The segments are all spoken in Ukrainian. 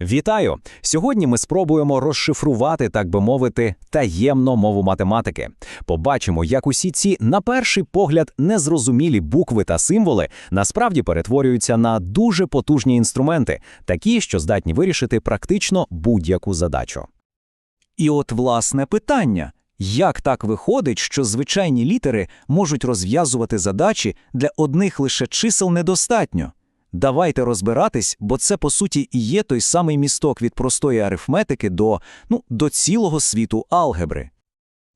Вітаю! Сьогодні ми спробуємо розшифрувати, так би мовити, таємно мову математики. Побачимо, як усі ці, на перший погляд, незрозумілі букви та символи насправді перетворюються на дуже потужні інструменти, такі, що здатні вирішити практично будь-яку задачу. І от власне питання: як так виходить, що звичайні літери можуть розв'язувати задачі для одних лише чисел недостатньо? Давайте розбиратись, бо це по суті і є той самий місток від простої арифметики до, ну, до цілого світу алгебри.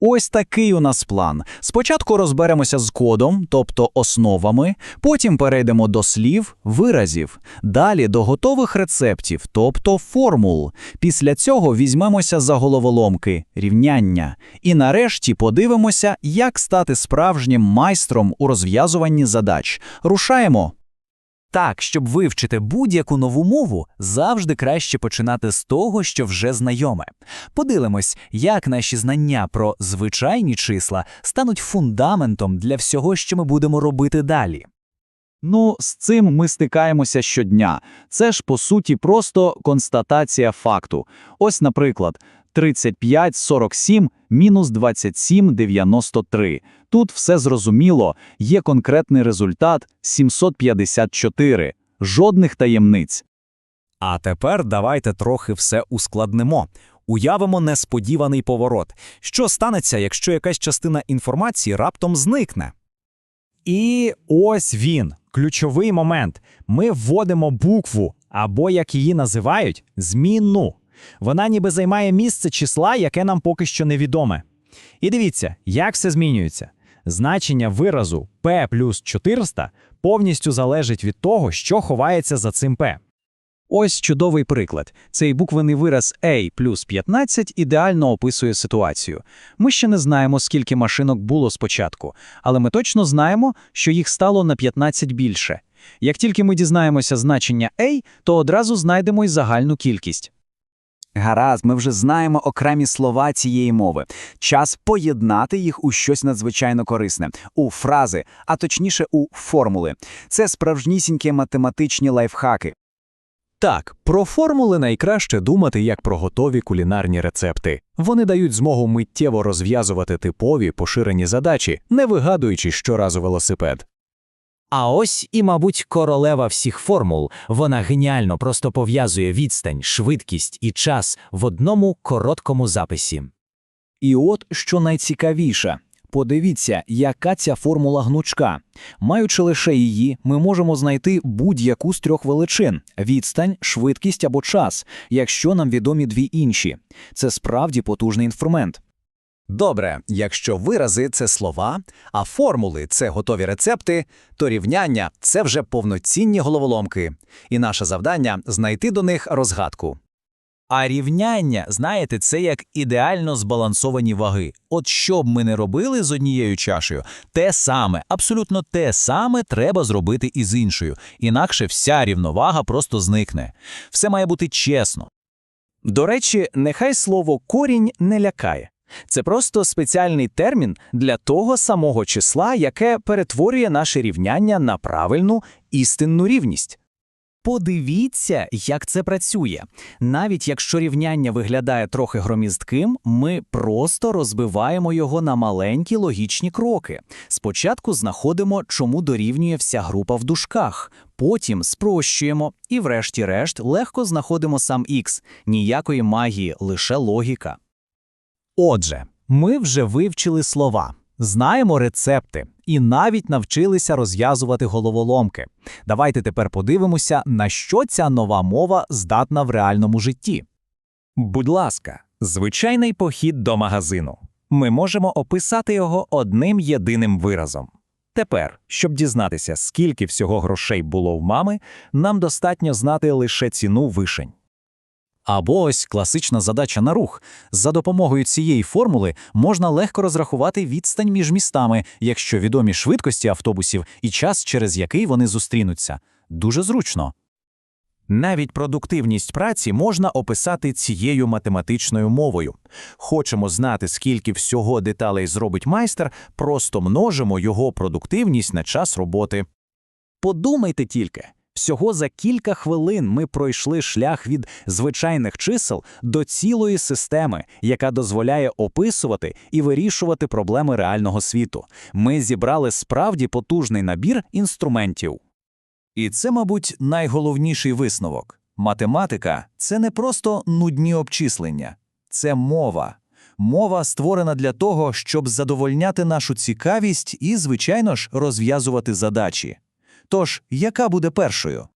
Ось такий у нас план. Спочатку розберемося з кодом, тобто основами, потім перейдемо до слів, виразів, далі до готових рецептів, тобто формул. Після цього візьмемося за головоломки, рівняння. І нарешті подивимося, як стати справжнім майстром у розв'язуванні задач. Рушаємо! Так, щоб вивчити будь-яку нову мову, завжди краще починати з того, що вже знайоме. Подивимось, як наші знання про звичайні числа стануть фундаментом для всього, що ми будемо робити далі. Ну, з цим ми стикаємося щодня. Це ж, по суті, просто констатація факту. Ось, наприклад, 35 47 мінус 27 93. Тут все зрозуміло, є конкретний результат 754. Жодних таємниць. А тепер давайте трохи все ускладнимо. Уявимо несподіваний поворот. Що станеться, якщо якась частина інформації раптом зникне? І ось він, ключовий момент. Ми вводимо букву, або, як її називають, змінну. Вона ніби займає місце числа, яке нам поки що невідоме. І дивіться, як все змінюється. Значення виразу p плюс 400 повністю залежить від того, що ховається за цим p. Ось чудовий приклад. Цей буквений вираз A плюс 15 ідеально описує ситуацію. Ми ще не знаємо, скільки машинок було спочатку, але ми точно знаємо, що їх стало на 15 більше. Як тільки ми дізнаємося значення A, то одразу знайдемо й загальну кількість. Гаразд, ми вже знаємо окремі слова цієї мови. Час поєднати їх у щось надзвичайно корисне, у фрази, а точніше у формули. Це справжнісінькі математичні лайфхаки. Так, про формули найкраще думати як про готові кулінарні рецепти. Вони дають змогу миттєво розв'язувати типові поширені задачі, не вигадуючи щоразу велосипед. А ось і, мабуть, королева всіх формул. Вона геніально просто пов'язує відстань, швидкість і час в одному короткому записі. І от що найцікавіше. Подивіться, яка ця формула гнучка. Маючи лише її, ми можемо знайти будь-яку з трьох величин – відстань, швидкість або час, якщо нам відомі дві інші. Це справді потужний інструмент. Добре, якщо вирази це слова, а формули це готові рецепти, то рівняння це вже повноцінні головоломки, і наше завдання знайти до них розгадку. А рівняння, знаєте, це як ідеально збалансовані ваги. От що б ми не робили з однією чашею, те саме, абсолютно те саме треба зробити і з іншою, інакше вся рівновага просто зникне. Все має бути чесно. До речі, нехай слово «корінь» не лякає. Це просто спеціальний термін для того самого числа, яке перетворює наше рівняння на правильну істинну рівність. Подивіться, як це працює. Навіть якщо рівняння виглядає трохи громіздким, ми просто розбиваємо його на маленькі логічні кроки. Спочатку знаходимо, чому дорівнює вся група в дужках, потім спрощуємо і, врешті-решт, легко знаходимо сам х. Ніякої магії, лише логіка. Отже, ми вже вивчили слова, знаємо рецепти і навіть навчилися розв'язувати головоломки. Давайте тепер подивимося, на що ця нова мова здатна в реальному житті. Будь ласка, звичайний похід до магазину. Ми можемо описати його одним єдиним виразом. Тепер, щоб дізнатися, скільки всього грошей було в мами, нам достатньо знати лише ціну вишень. Або ось класична задача на рух. За допомогою цієї формули можна легко розрахувати відстань між містами, якщо відомі швидкості автобусів і час, через який вони зустрінуться. Дуже зручно. Навіть продуктивність праці можна описати цією математичною мовою. Хочемо знати, скільки всього деталей зробить майстер, просто множимо його продуктивність на час роботи. Подумайте тільки, Всього за кілька хвилин ми пройшли шлях від звичайних чисел до цілої системи, яка дозволяє описувати і вирішувати проблеми реального світу. Ми зібрали справді потужний набір інструментів. І це, мабуть, найголовніший висновок. Математика це не просто нудні обчислення, це мова. Мова створена для того, щоб задовольняти нашу цікавість і, звичайно ж, розв'язувати задачі. Тож, яка буде першою?